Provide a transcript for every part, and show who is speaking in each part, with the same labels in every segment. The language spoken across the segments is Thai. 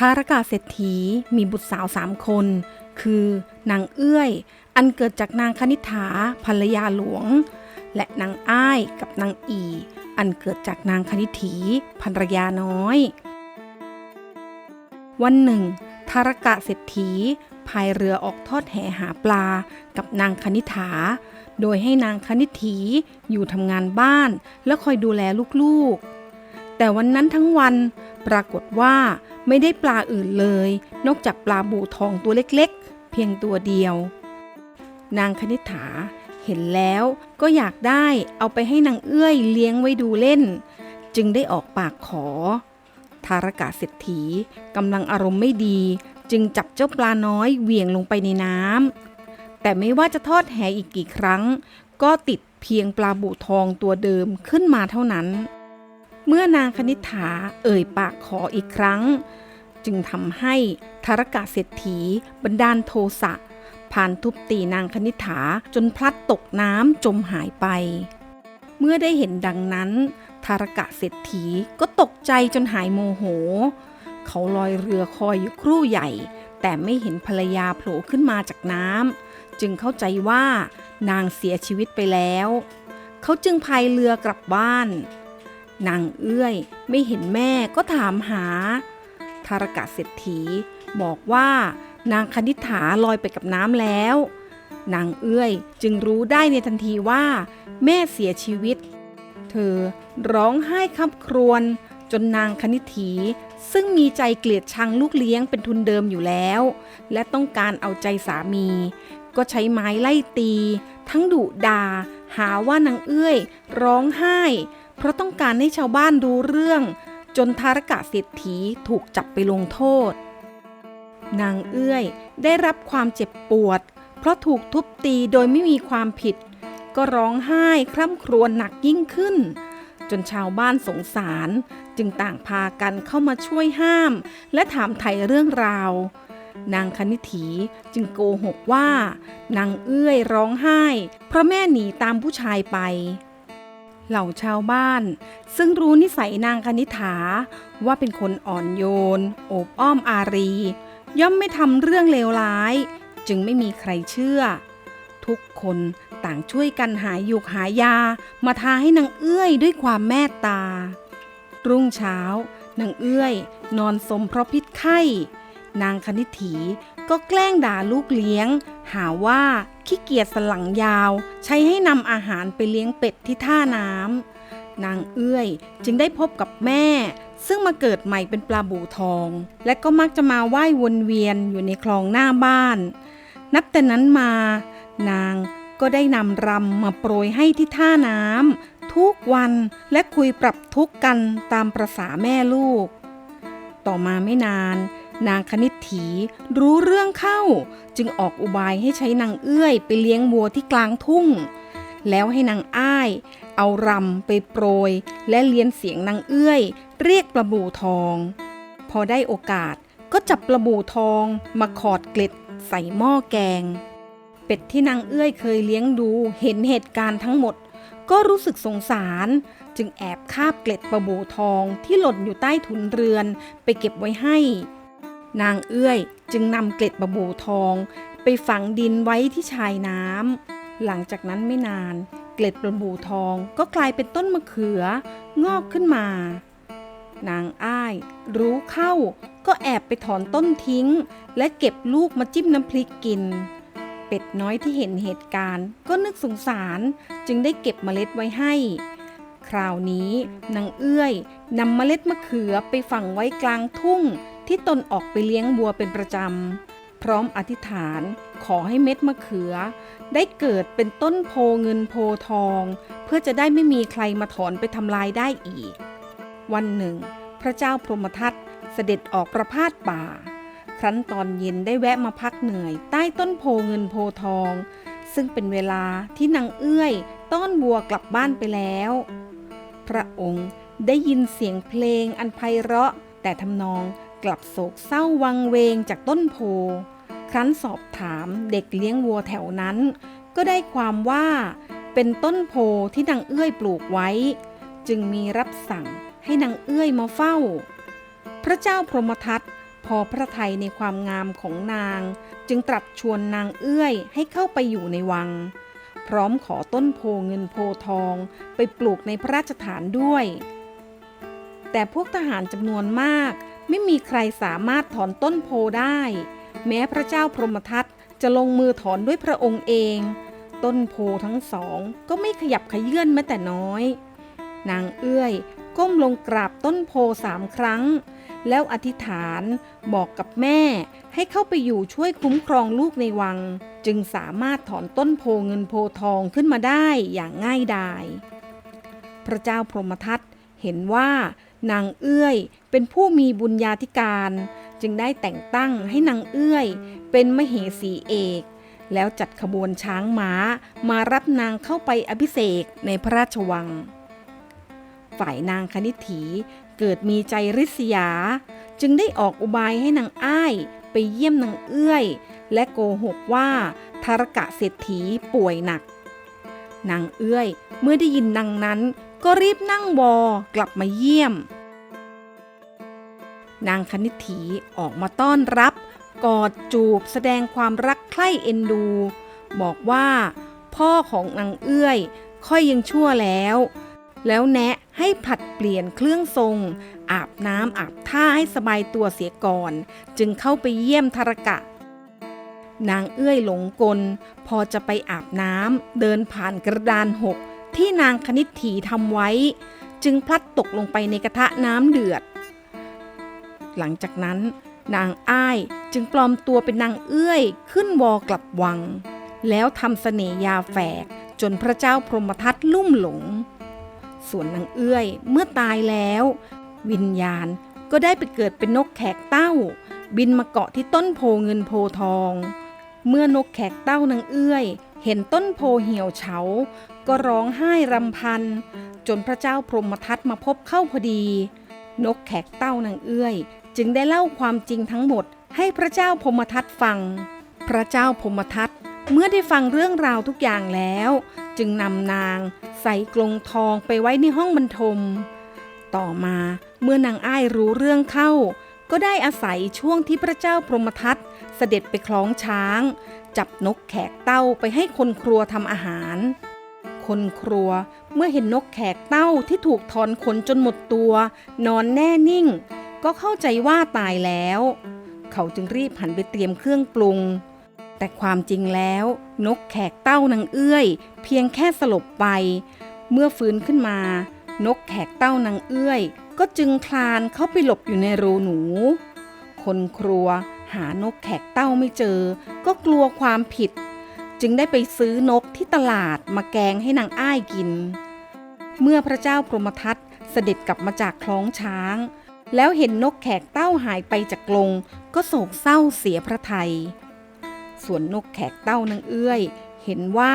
Speaker 1: ทารกาเศรษฐีมีบุตรสาวสามคน คือนางเอื้อย อันเกิดจากนางคณิษฐาภรรยาหลวง และนางอ้ายกับนางอี อันเกิดจากนางคณิถีภรรยาน้อย วันหนึ่ง ทารกะเศรษฐีพายเรือออกทอดแหหาปลากับนางคณิฐาโดยให้นางคณิถีอยู่ทำงานบ้านและคอยดูแลลูกๆ แต่วันนั้นทั้งวันปรากฏว่าไม่ได้ปลาอื่นเลย นอกจากปลาบูทองตัวเล็กๆ เพียงตัวเดียว นางคณิฐาเห็นแล้วก็อยากได้เอาไปให้นางเอื้อยเลี้ยงไว้ดูเล่น จึงได้ออกปากขอ ทารกาเศรษฐีกำลังอารมณ์ไม่ดี จึงจับเจ้าปลาน้อยเหวี่ยงลงไปในน้ำแต่ไม่ว่าจะทอดแหอีกกี่ครั้ง ก็ติดเพียงปลาบูทองตัวเดิมขึ้นมาเท่านั้น เมื่อนางคณิษฐาเอ่ยปากขออีกครั้ง จึงทำให้ทารกาเศรษฐีบันดาลโทสะผ่านทุบตีนางคณิษฐาจนพลัดตกน้ำจมหายไป เมื่อได้เห็นดังนั้นทารกะเศรษฐีก็ตกใจจนหายโมโห เขาลอยเรือคอยอยู่ครู่ใหญ่ แต่ไม่เห็นภรรยาโผล่ขึ้นมาจากน้ำจึงเข้าใจว่านางเสียชีวิตไปแล้ว เขาจึงพายเรือกลับบ้าน นางเอื้อยไม่เห็นแม่ก็ถามหาทารกะเศรษฐีบอกว่านางคณิษฐาลอยไปกับน้ำแล้ว นางเอื้อยจึงรู้ได้ในทันทีว่า แม่เสียชีวิต เธอร้องไห้คับครวญจนนางคณิถีซึ่งมีใจเกลียดชังลูกเลี้ยงเป็นทุนเดิมอยู่แล้ว และต้องการเอาใจสามี ก็ใช้ไม้ไล่ตี ทั้งดุดาหาว่านางเอื้อย ร้องไห้ เพราะต้องการให้ชาวบ้านรู้เรื่อง จนทารกะเศรษฐีถูกจับไปลงโทษ นางเอื้อยได้รับความเจ็บปวด เพราะถูกทุบตีโดยไม่มีความผิด ก็ร้องไห้คร่ำครวญหนักยิ่งขึ้น จนชาวบ้านสงสารจึงต่างพากันเข้ามาช่วยห้าม และถามไถ่เรื่องราวนางคณิถีจึงโกหกว่า นางเอื้อยร้องไห้ เพราะแม่หนีตามผู้ชายไป เหล่าชาวบ้าน ซึ่งรู้นิสัยนางคณิฐาว่าเป็นคนอ่อนโยน โอบอ้อมอารี ย่อมไม่ทำเรื่องเลวร้าย จึงไม่มีใครเชื่อ ทุกคนต่างช่วยกันหายุกหายามาทาให้นางเอื้อยด้วยความเมตตา รุ่งเช้านางเอื้อย นอนสมเพราะพิษไข้ นางคณิถีก็แกล้งด่าลูกเลี้ยง หาว่าขี้เกียจสลังยาว ใช้ให้นำอาหารไปเลี้ยงเป็ดที่ท่าน้ำนางเอื้อยจึงได้พบกับแม่ ซึ่งมาเกิดใหม่เป็นปลาบูทอง และก็มักจะมาว่ายวนเวียนอยู่ในคลองหน้าบ้าน นับแต่นั้นมา นางก็ได้นำรำมาโปรยให้ที่ท่าน้ำทุกวันและคุยปรับทุกข์กันตามประษาแม่ลูก ต่อมาไม่นาน นางคณิตถีรู้เรื่องเข้า จึงออกอุบายให้ใช้นางเอื้อยไปเลี้ยงวัวที่กลางทุ่ง แล้วให้นางอ้าย เอารำไปโปรย และเลียนเสียงนางเอื้อย เรียกปลาบูทอง พอได้โอกาสก็จับปลาบูทองมาขอดเกล็ดใส่หม้อแกง เป็ดที่นางเอื้อยเคยเลี้ยงดูเห็นเหตุการณ์ทั้งหมด ก็รู้สึกสงสาร จึงแอบคาบเกล็ดปลาบูทองที่หล่นอยู่ใต้ถุนเรือนไปเก็บไว้ให้ นางเอื้อยจึงนำเกล็ดปลาบูทอง ไปฝังดินไว้ที่ชายน้ำหลังจากนั้นไม่นาน เกล็ดปลาบูทองก็กลายเป็นต้นมะเขืองอกขึ้นมา นางอ้ายรู้เข้าก็แอบไปถอนต้นทิ้ง และเก็บลูกมาจิ้มน้ำพริกกิน เป็ดน้อยที่เห็นเหตุการณ์ก็นึกสงสารจึงได้เก็บเมล็ดไว้ให้ คราวนี้นางเอื้อยนำเมล็ดมะเขือไปฝังไว้กลางทุ่ง ที่ตนออกไปเลี้ยงวัวเป็นประจำ พร้อมอธิษฐานขอให้เม็ดมะเขือ ได้เกิดเป็นต้นโพเงินโพทอง เพื่อจะได้ไม่มีใครมาถอนไปทำลายได้อีก วันหนึ่ง พระเจ้าพรหมทัตเสด็จออกประพาสป่า ครั้นตอนเย็นได้แวะมาพักเหนื่อย ใต้ต้นโพเงินโพทอง ซึ่งเป็นเวลาที่นางเอื้อย ต้อนบัวกลับบ้านไปแล้ว พระองค์ได้ยินเสียงเพลงอันไพเราะแต่ทำนองกลับโศกเศร้าวังเวงจากต้นโพ ครั้นสอบถามเด็กเลี้ยงวัวแถวนั้น ก็ได้ความว่าเป็นต้นโพที่นางเอื้อยปลูกไว้ จึงมีรับสั่งให้นางเอื้อยมาเฝ้า พระเจ้าพรหมทัตพอพระทัยในความงามของนาง จึงตรัสชวนนางเอื้อยให้เข้าไปอยู่ในวัง พร้อมขอต้นโพเงินโพทองไปปลูกในพระราชฐานด้วย แต่พวกทหารจำนวนมาก ไม่มีใครสามารถถอนต้นโพได้ แม้พระเจ้าพรหมทัตจะลงมือถอนด้วยพระองค์เอง ต้นโพทั้งสองก็ไม่ขยับขยื่นแม้แต่น้อย นางเอื้อยก้มลงกราบต้นโพสามครั้ง แล้วอธิษฐานบอกกับแม่ให้เข้าไปอยู่ช่วยคุ้มครองลูกในวัง จึงสามารถถอนต้นโพเงินโพทองขึ้นมาได้อย่างง่ายดาย พระเจ้าพรหมทัตเห็นว่า นางเอื้อยเป็นผู้มีบุญญาธิการ จึงได้แต่งตั้งให้นางเอื้อย เป็นมเหสีเอก แล้วจัดขบวนช้างม้ามารับนางเข้าไปอภิเษกในพระราชวัง ฝ่ายนางคณิถีเกิดมีใจริษยา จึงได้ออกอุบายให้นางอ้ายไปเยี่ยมนางเอื้อย และโกหกว่าทารกะเศรษฐีป่วยหนัก นางเอื้อยเมื่อได้ยินดังนั้นก็รีบนั่งวอกลับมาเยี่ยม นางคณิถีออกมาต้อนรับ กอดจูบแสดงความรักใคร่เอ็นดู บอกว่าพ่อของนางเอื้อย ค่อยยังชั่วแล้ว แล้วแนะให้ผัดเปลี่ยนเครื่องทรง อาบน้ำอาบท่าให้สบายตัวเสียก่อน จึงเข้าไปเยี่ยมทารกะ นางเอื้อยหลงกล พอจะไปอาบน้ำเดินผ่านกระดานหกที่นางคณิตถีทำไว้ จึงพลัดตกลงไปในกระทะน้ำเดือด หลังจากนั้น นางอ้ายจึงปลอมตัวเป็นนางเอื้อยขึ้นวอกลับวัง แล้วทำเสน่ยาแฝกจนพระเจ้าพรหมทัตลุ่มหลง ส่วนนางเอื้อยเมื่อตายแล้ว วิญญาณก็ได้ไปเกิดเป็นนกแขกเต้า บินมาเกาะที่ต้นโพเงินโพทอง เมื่อนกแขกเต้านางเอื้อย เห็นต้นโพเหี่ยวเฉา ก็ร้องไห้รำพัน จนพระเจ้าพรหมทัตมาพบเข้าพอดี นกแขกเต้านางเอื้อย จึงได้เล่าความจริงทั้งหมดให้พระเจ้าพมทัตฟัง พระเจ้าพมทัตเมื่อได้ฟังเรื่องราวทุกอย่างแล้ว จึงนำนางใส่กลงทองไปไว้ในห้องบรรทม ต่อมาเมื่อนางอ้ายรู้เรื่องเข้า ก็ได้อาศัยช่วงที่พระเจ้าพรหมทัตเสด็จไปคล้องช้าง จับนกแขกเต้าไปให้คนครัวทำอาหาร คนครัวเมื่อเห็นนกแขกเต้าที่ถูกถอนขนจนหมดตัว นอนแน่นิ่ง ก็เข้าใจว่าตายแล้ว เขาจึงรีบหันไปเตรียมเครื่องปรุง แต่ความจริงแล้ว นกแขกเต้านางเอื้อย เพียงแค่สลบไป เมื่อฟื้นขึ้นมา นกแขกเต้านางเอื้อย ก็จึงคลานเข้าไปหลบอยู่ในรูหนู คนครัวหานกแขกเต้าไม่เจอ ก็กลัวความผิด จึงได้ไปซื้อนกที่ตลาดมาแกงให้นางอ้ายกิน เมื่อพระเจ้าพรหมทัตเสด็จกลับมาจากคล้องช้าง แล้วเห็นนกแขกเต้าหายไปจากกรงก็โศกเศร้าเสียพระทัยส่วนนกแขกเต้านางเอื้อย เห็นว่า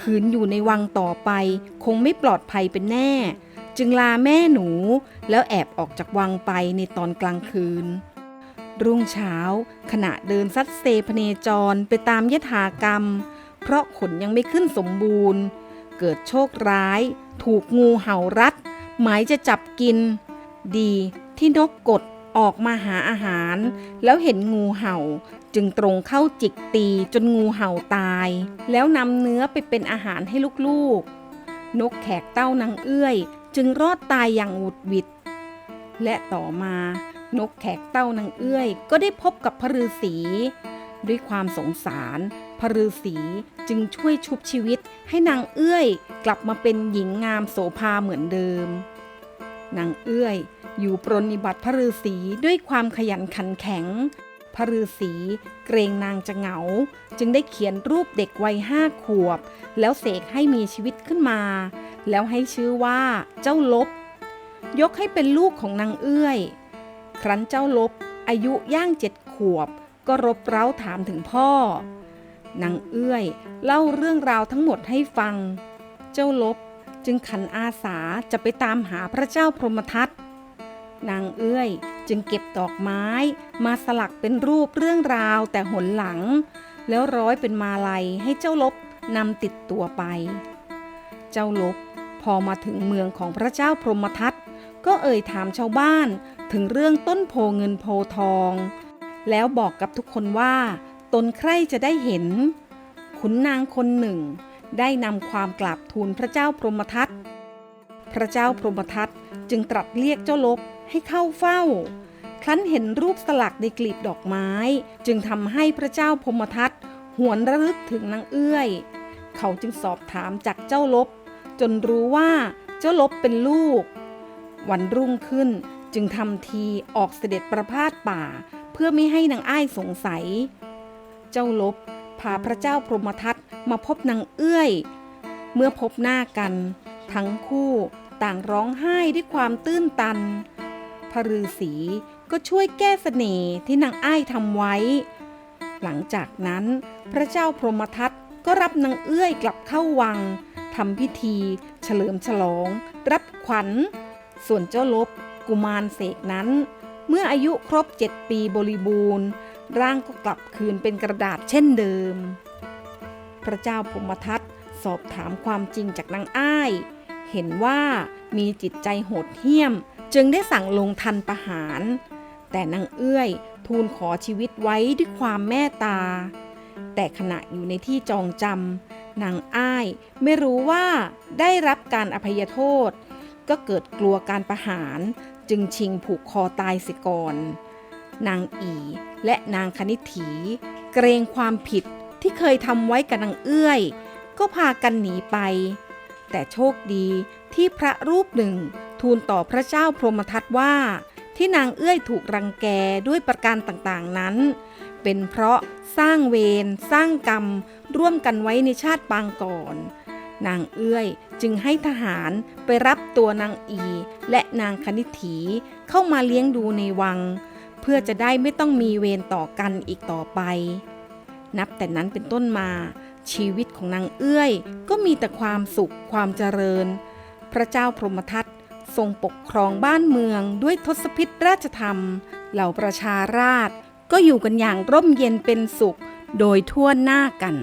Speaker 1: คืนอยู่ในวังต่อไป คงไม่ปลอดภัยเป็นแน่ จึงลาแม่หนู แล้วแอบออกจากวังไปในตอนกลางคืน รุ่งเช้า ขณะเดินซัดเซพเนจรไปตามยถากรรม เพราะขนยังไม่ขึ้นสมบูรณ์ เกิดโชคร้าย ถูกงูเห่ารัด หมายจะจับกิน ดี ที่นกกดออกมาหาอาหาร แล้วเห็นงูเห่า จึงตรงเข้าจิกตีจนงูเห่าตาย แล้วนำเนื้อไปเป็นอาหารให้ลูกๆ นกแขกเต้านางเอื้อย จึงรอดตายอย่างหวุดหวิด และต่อมา นกแขกเต้านางเอื้อย ก็ได้พบกับพระฤาษีด้วยความสงสารพระฤาษีจึงช่วยชุบชีวิตให้นางเอื้อย กลับมาเป็นหญิงงามโสภาเหมือนเดิม นางเอื้อย อยู่ปรนนิบัติพระฤาษีด้วยความขยันขันแข็ง พระฤาษีเกรงนางจะเหงา จึงได้เขียนรูปเด็กวัยห้าขวบ แล้วเสกให้มีชีวิตขึ้นมา แล้วให้ชื่อว่าเจ้าลบ ยกให้เป็นลูกของนางเอื้อย ครั้นเจ้าลบอายุย่างเจ็ดขวบ ก็รบเร้าถามถึงพ่อ นางเอื้อยเล่าเรื่องราวทั้งหมดให้ฟัง เจ้าลบจึงขันอาสาจะไปตามหาพระเจ้าพรหมทัต นางเอื้อย จึงเก็บดอกไม้ มาสลักเป็นรูปเรื่องราวแต่หนหลัง แล้วร้อยเป็นมาลัยให้เจ้าลบนำติดตัวไป เจ้าลบพอมาถึงเมืองของพระเจ้าพรหมทัตก็เอ่ยถามชาวบ้านถึงเรื่องต้นโพเงินโพทอง แล้วบอกกับทุกคนว่า ตนใครจะได้เห็น ขุนนางคนหนึ่ง ได้นำความกราบทูลพระเจ้าพรหมทัตพระเจ้าพรหมทัตจึงตรัสเรียกเจ้าลบ ให้เข้าเฝ้า ครั้นเห็นรูปสลักในกลีบดอกไม้ จึงทำให้พระเจ้าพมทัตหวนระลึกถึงนางเอื้อย เขาจึงสอบถามจากเจ้าลบ จนรู้ว่าเจ้าลบเป็นลูก วันรุ่งขึ้นจึงทำทีออกเสด็จประพาสป่า เพื่อไม่ให้นางอ้ายสงสัย เจ้าลบพาพระเจ้าพรหมทัตมาพบนางเอื้อย เมื่อพบหน้ากัน ทั้งคู่ต่างร้องไห้ด้วยความตื้นตัน พระฤาษีก็ช่วยแก้เสน่ห์ที่นางอ้ายทำไว้ หลังจากนั้นพระเจ้าพรหมทัตก็รับนางเอื้อยกลับเข้าวังทำพิธี เฉลิมฉลอง รับขวัญ ส่วนเจ้าลบกุมารเสกนั้น เมื่ออายุครบเจ็ดปีบริบูรณ์ ร่างก็กลับคืนเป็นกระดาษเช่นเดิม พระเจ้าพรหมทัตสอบถามความจริงจากนางอ้าย เห็นว่ามีจิตใจโหดเหี้ยม จึงได้สั่งลงทันประหาร แต่นางเอื้อยทูลขอชีวิตไว้ด้วยความแม่ตา แต่ขณะอยู่ในที่จองจำนางอ้ายไม่รู้ว่าได้รับการอภัยโทษ ก็เกิดกลัวการประหาร จึงชิงผูกคอตายเสียก่อน นางอีและนางคณิถี เกรงความผิดที่เคยทำไว้กับนางเอื้อย ก็พากันหนีไป แต่โชคดีที่พระรูปหนึ่ง ทูลต่อพระเจ้าพรหมทัตว่า ที่นางเอื้อยถูกรังแกด้วยประการต่างๆนั้น เป็นเพราะสร้างเวรสร้างกรรม ร่วมกันไว้ในชาติปางก่อน นางเอื้อยจึงให้ทหารไปรับตัวนางอี และนางคณิถีเข้ามาเลี้ยงดูในวัง เพื่อจะได้ไม่ต้องมีเวรต่อกันอีกต่อไป นับแต่นั้นเป็นต้นมา ชีวิตของนางเอื้อยก็มีแต่ความสุขความเจริญ พระเจ้าพรหมทัต ทรงปกครองบ้านเมืองด้วยทศพิธราชธรรม เหล่าประชาราษฎรก็อยู่กันอย่างร่มเย็นเป็นสุข โดยทั่วหน้ากัน